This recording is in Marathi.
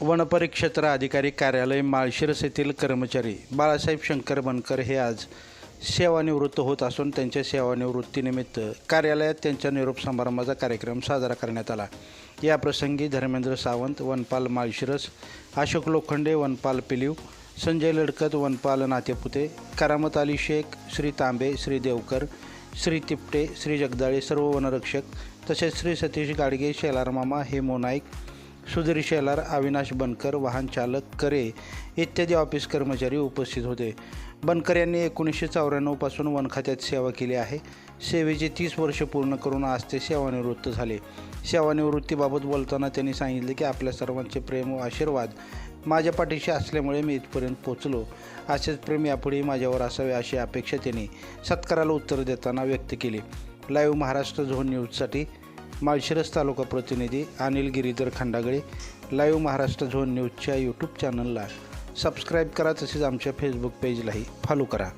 वनपरिक्षेत्र अधिकारी कार्यालय माळशिरस येथील कर्मचारी बाळासाहेब शंकर बनकर हे आज सेवानिवृत्त होत असून त्यांच्या सेवानिवृत्तीनिमित्त कार्यालयात त्यांच्या निरोप समारंभाचा कार्यक्रम साजरा करण्यात आला. या प्रसंगी धर्मेंद्र सावंत वनपाल माळशिरस अशोक लोखंडे वनपाल पिलीव संजय लडकत वनपाल नातेपुते करामत अली शेख श्री तांबे श्री देवकर श्री तिपटे श्री जगदाळे सर्व वनरक्षक तसेच श्री सतीश गाडगे शेलारमामा हेमो नाईक सुधीर शेलार अविनाश बनकर वाहन चालक करे इत्यादी ऑफिस कर्मचारी उपस्थित होते. बनकर यांनी एकोणीसशे चौऱ्याण्णवपासून वन खात्यात सेवा केली आहे. सेवेचे तीस वर्ष पूर्ण करून आज ते सेवानिवृत्त झाले. सेवानिवृत्तीबाबत बोलताना त्यांनी सांगितले की आपल्या सर्वांचे प्रेम व आशीर्वाद माझ्या पाठीशी असल्यामुळे मी इथपर्यंत पोचलो असेच प्रेम यापुढेही माझ्यावर असावे अशी अपेक्षा त्यांनी सत्काराला उत्तर देताना व्यक्त केली. लाईव्ह महाराष्ट्र झोन न्यूजसाठी माळशिरस तालुका प्रतिनिधी अनिल गिरीधर खंडागळे लाईव्ह महाराष्ट्र झोन न्यूजच्या यूट्यूब चॅनलला सबस्क्राईब करा तसेच आमच्या फेसबुक पेजलाही फॉलो करा.